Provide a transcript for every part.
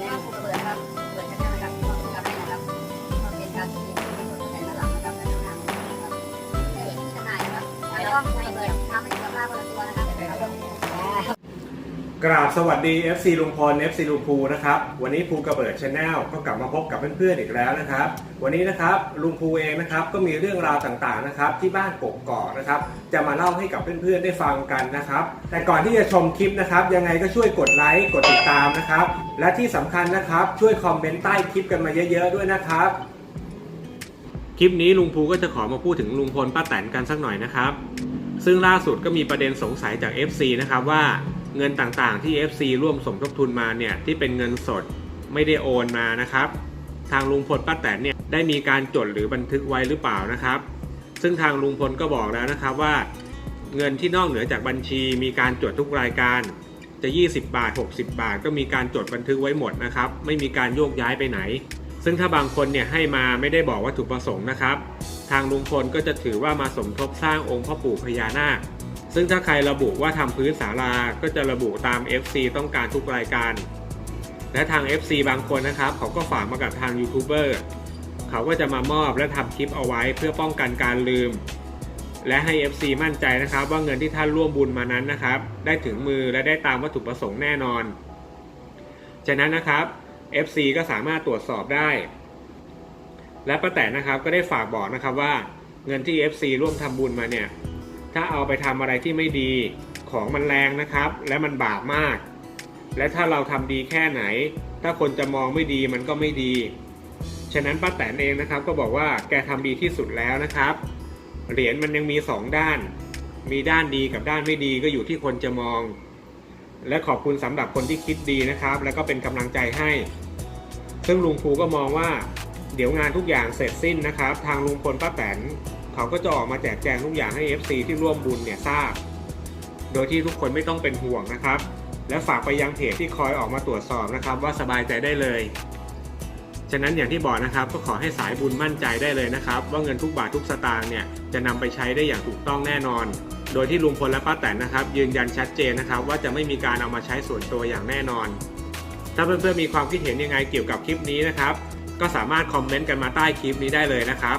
ที่คนสนใจด้านหลังนะครับและด้านหน้านะครับนี่จำหน่ายนะครับแล้วก็ผูกระเบิดทำให้สุขภาพคนละตัวนะครับ กราบสวัสดี FC ลุงพล FC ลุงภูนะครับ วันนี้ภูกระเบิดชาแนลก็กลับมาพบกับเพื่อนๆอีกแล้วนะครับ วันนี้นะครับลุงภูเองนะครับก็มีเรื่องราวต่างๆนะครับที่บ้านกกอกนะครับ จะมาเล่าให้กับเพื่อนๆได้ฟังกันนะครับ แต่ก่อนที่จะชมคลิปนะครับ ยังไงก็ช่วยกดไลค์กดติดตามนะครับ และที่สำคัญนะครับช่วยคอมเมนต์ใต้คลิปกันมาเยอะๆด้วยนะครับ คลิปนี้ลุงภูก็จะขอมาพูดถึงลุงพลป้าแตนกันสักหน่อยนะครับ ซึ่งล่าสุดก็มีประเด็นสงสัยจาก FC นะครับว่า เงินต่างๆ ที่ FC ร่วมสมทบทุนมาเนี่ยที่เป็นเงินสดไม่ได้โอนมานะครับ ทางลุงพลป้าแตนเนี่ยได้มีการจดหรือบันทึกไว้หรือเปล่านะครับ ซึ่งทางลุงพลก็บอกแล้วนะครับว่า เงินที่นอกเหนือจากบัญชี มีการจดทุกรายการจะ 20 บาท 60 บาท ก็มีการจดบันทึกไว้หมดนะครับ ไม่มีการโยกย้ายไปไหน ซึ่งถ้าบางคนเนี่ยให้มาไม่ได้บอกวัตถุประสงค์นะครับ ทางลุงพลก็จะถือว่ามาสมทบสร้างองค์พ่อปู่พญานาค ซึ่งถ้าใครระบุว่าทำพื้นศาลาก็จะระบุตาม FC ต้องการทุกรายการ และทาง FC บางคนนะครับ เขาก็ฝากมากับทางยูทูบเบอร์เขาก็จะมามอบและทำคลิปเอาไว้เพื่อป้องกันการลืม และให้ FC มั่นใจนะครับ ว่าเงินที่ท่านร่วมบุญมานั้นนะครับ ได้ถึงมือและได้ตามวัตถุประสงค์แน่นอน ฉะนั้นนะครับ FC ก็สามารถตรวจสอบได้ และป้าแตนนะครับก็ได้ฝากบอกนะครับว่าเงินที่ FC ร่วมทำบุญมาเนี่ย ถ้าเอาไปทำอะไรที่ไม่ดีของมันแรงนะครับ และมันบาปมาก และถ้าเราทำดีแค่ไหน ถ้าคนจะมองไม่ดีมันก็ไม่ดี ฉะนั้นป้าแตนเองนะครับก็บอกว่าแกทำดีที่สุดแล้วนะครับ เหรียญมันยังมีสองด้าน มีด้านดีกับด้านไม่ดีก็อยู่ที่คนจะมอง และขอบคุณสำหรับคนที่คิดดีนะครับ แล้วก็เป็นกำลังใจให้ ซึ่งลุงภูก็มองว่า เดี๋ยวงานทุกอย่างเสร็จสิ้นนะครับ ทางลุงพลป้าแตน เขาก็จะออกมาแจกแจงทุกอย่างให้ FC ที่ร่วมบุญเนี่ยทราบ โดยที่ทุกคนไม่ต้องเป็นห่วงนะครับ และฝากไปยังเพจที่คอยออกมาตรวจสอบนะครับ ว่าสบายใจได้เลย ฉะนั้นอย่างที่บอกนะครับ ก็ขอให้สายบุญมั่นใจได้เลยนะครับ ว่าเงินทุกบาททุกสตางค์เนี่ยจะนำไปใช้ได้อย่างถูกต้องแน่นอน โดยที่ลุงพลและป้าแตนนะครับ ยืนยันชัดเจนนะครับ ว่าจะไม่มีการเอามาใช้ส่วนตัวอย่างแน่นอน ถ้าเพื่อนๆมีความคิดเห็นยังไงเกี่ยวกับคลิปนี้นะครับก็สามารถคอมเมนต์กันมาใต้คลิปนี้ได้เลยนะครับ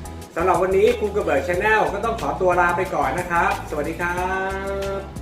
สำหรับวันนี้ครูกระเบิดชาแนลก็ต้องขอตัวลาไปก่อนนะครับ สวัสดีครับ